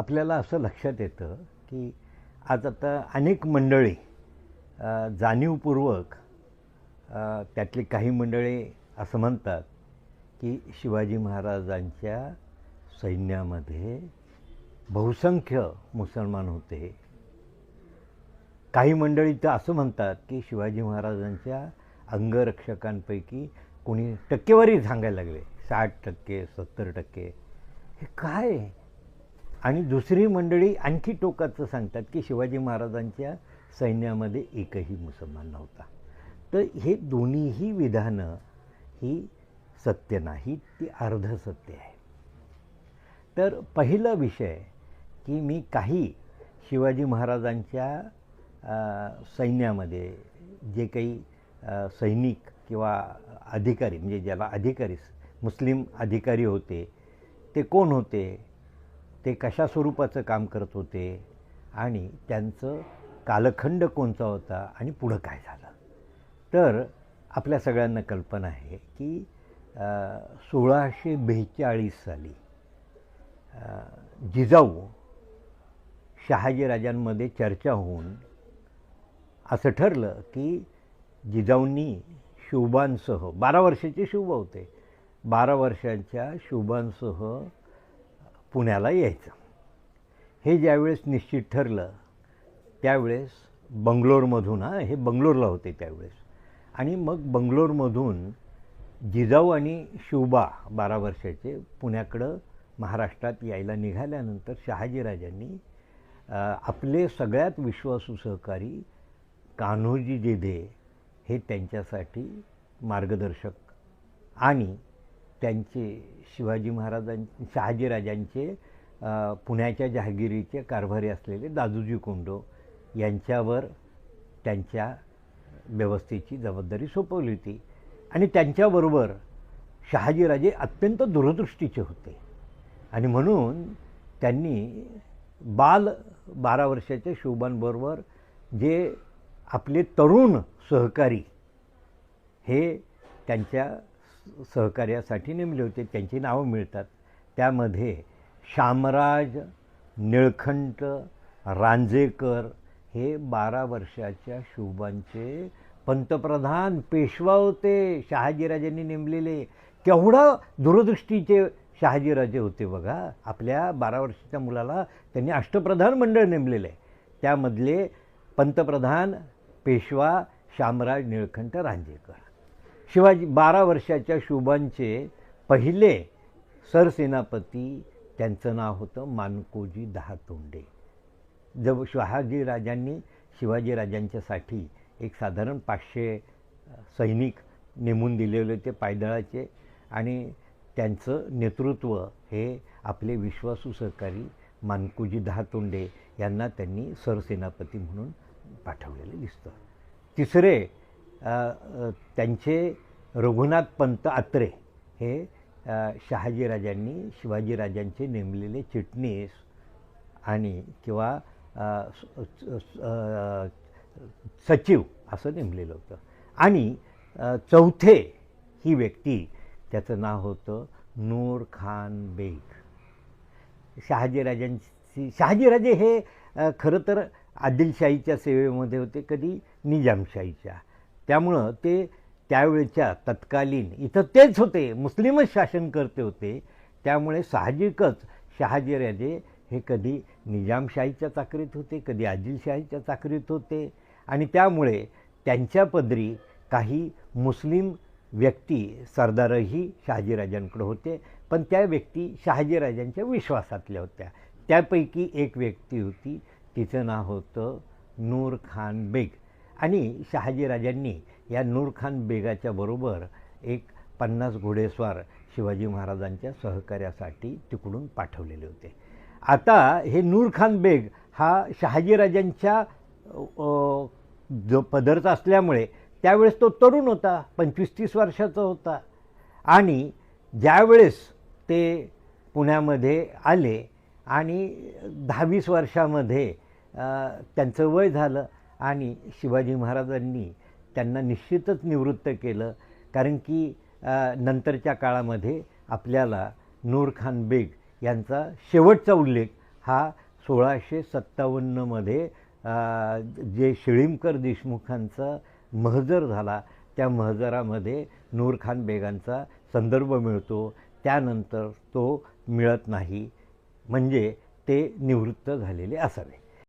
आपल्याला असं लक्षात येतं की आज आता अनेक मंडळी जाणीवपूर्वक त्यातली काही मंडळी असं म्हणतात की शिवाजी महाराजांच्या सैन्यामध्ये बहुसंख्य मुसलमान होते. काही मंडळी तर असं म्हणतात की शिवाजी महाराजांच्या अंगरक्षकांपैकी कोणी टक्केवारी सांगायला लागले. साठ टक्के सत्तर टक्के. हे काय? आहे? आणि दुसरी मंडळी आणखी टोकाचं सांगतात की शिवाजी महाराजांच्या सैन्यामध्ये एकही मुसलमान नव्हता. तर हे दोन्हीही विधानं ही सत्य नाही ती अर्धसत्य आहे. तर पहिला विषय की मी काही शिवाजी महाराजांच्या सैन्यामध्ये जे काही सैनिक किंवा अधिकारी म्हणजे ज्याला अधिकारी मुस्लिम अधिकारी होते ते कोण होते? ते कशा स्वरूपाचं काम करत होते आणि त्यांचं कालखंड कोणता होता आणि पुढं काय झालं. तर आपल्या सगळ्यांना कल्पना आहे की सोळाशे बेचाळीस साली जिजाऊ शहाजीराजांमध्ये चर्चा होऊन असं ठरलं की जिजाऊंनी शुभांसह बारा वर्षाचे शुभ होते बारा वर्षांच्या शुभांसह पुण्याला यायचं. हे ज्यावेळेस निश्चित ठरलं त्यावेळेस बंगलोरमधून हां हे बंगलोरला होते त्यावेळेस. आणि मग बंगलोरमधून जिजाऊ आणि शिवबा बारा वर्षाचे पुण्याकडं महाराष्ट्रात यायला निघाल्यानंतर शहाजीराजांनी आपले सगळ्यात विश्वासू सहकारी कान्होजी जेधे हे त्यांच्यासाठी मार्गदर्शक आणि त्यांचे शिवाजी महाराजां शहाजीराजांचे पुण्याच्या जहागिरीचे कारभारी असलेले दादूजी कोंडो यांच्यावर त्यांच्या व्यवस्थेची जबाबदारी सोपवली होती. आणि त्यांच्याबरोबर शहाजीराजे अत्यंत दूरदृष्टीचे होते. आणि म्हणून त्यांनी बाल बारा वर्षाच्या शिवबांबरोबर जे आपले तरुण सहकारी हे त्यांच्या सहकार्यासाठी नेमले होते. त्यांची नावं मिळतात. त्यामध्ये शामराज निळखंट रांजेकर हे बारा वर्षाच्या शुभांचे पंतप्रधान पेशवा होते शहाजीराजांनी नेमलेले. केवढं दूरदृष्टीचे शहाजीराजे होते बघा. आपल्या बारा वर्षाच्या मुलाला त्यांनी अष्टप्रधान मंडळ नेमलेलं. आहे त्यामधले पंतप्रधान पेशवा शामराज निळखंट रांजेकर. शिवाजी बारा वर्षाच्या शुभांचे पहिले सरसेनापती त्यांचं नाव होतं मानकोजी दहातोंडे. जब शहाजीराजांनी शिवाजीराजांच्यासाठी एक साधारण पाचशे सैनिक नेमून दिलेले होते पायदळाचे आणि त्यांचं नेतृत्व हे आपले विश्वासू सहकारी मानकोजी दहातोंडे यांना त्यांनी सरसेनापती म्हणून पाठवलेलं दिसतं. तिसरे त्यांचे रघुनाथ पंत आत्रे हे शहाजीराजांनी शिवाजीराजांचे नेमलेले चिटणीस आणि किंवा सचिव असं नेमलेलं होतं. आणि चौथे ही व्यक्ती त्याचं नाव होतं नूर खान बेग. शहाजीराजांची शहाजीराजे हे खरं तर आदिलशाहीच्या सेवेमध्ये होते कधी निजामशाहीच्या. त्यामुळं ते त्यावेळच्या तत्कालीन इथं तेच होते मुस्लिमच शासनकर्ते होते त्यामुळे साहजिकच शहाजीराजे हे कधी निजामशाहीच्या चाकरीत होते कधी आदिलशाहीच्या चाकरीत होते. आणि त्यामुळे त्यांच्या पदरी काही मुस्लिम व्यक्ती सरदारही शहाजीराजांकडे होते पण त्या व्यक्ती शहाजीराजांच्या विश्वासातल्या होत्या. त्यापैकी एक व्यक्ती होती तिचं नाव होतं नूर खान बेग. आणि शहाजीराजांनी या नूरखान बेगाच्या बरोबर एक पन्नास घोडेस्वार शिवाजी महाराजांच्या सहकार्यासाठी तिकडून पाठवलेले होते. आता हे नूरखान बेग हा शहाजीराजांच्या अ, जो पदरचा असल्यामुळे त्यावेळेस तो तरुण होता पंचवीस तीस वर्षाचा होता. आणि ज्यावेळेस ते पुण्यामध्ये आले आणि दहावीस वर्षामध्ये त्यांचं वय झालं आणि शिवाजी महाराजांनी त्यांना निश्चितच निवृत्त केलं. कारण की नंतरच्या काळामध्ये आपल्याला नूरखान बेग यांचा शेवटचा उल्लेख हा सोळाशे सत्तावन्नमध्ये जे शिळीमकर देशमुखांचा महजर झाला त्या महजरामध्ये नूरखान बेगांचा संदर्भ मिळतो. त्यानंतर तो मिळत नाही. म्हणजे ते निवृत्त झालेले असावे.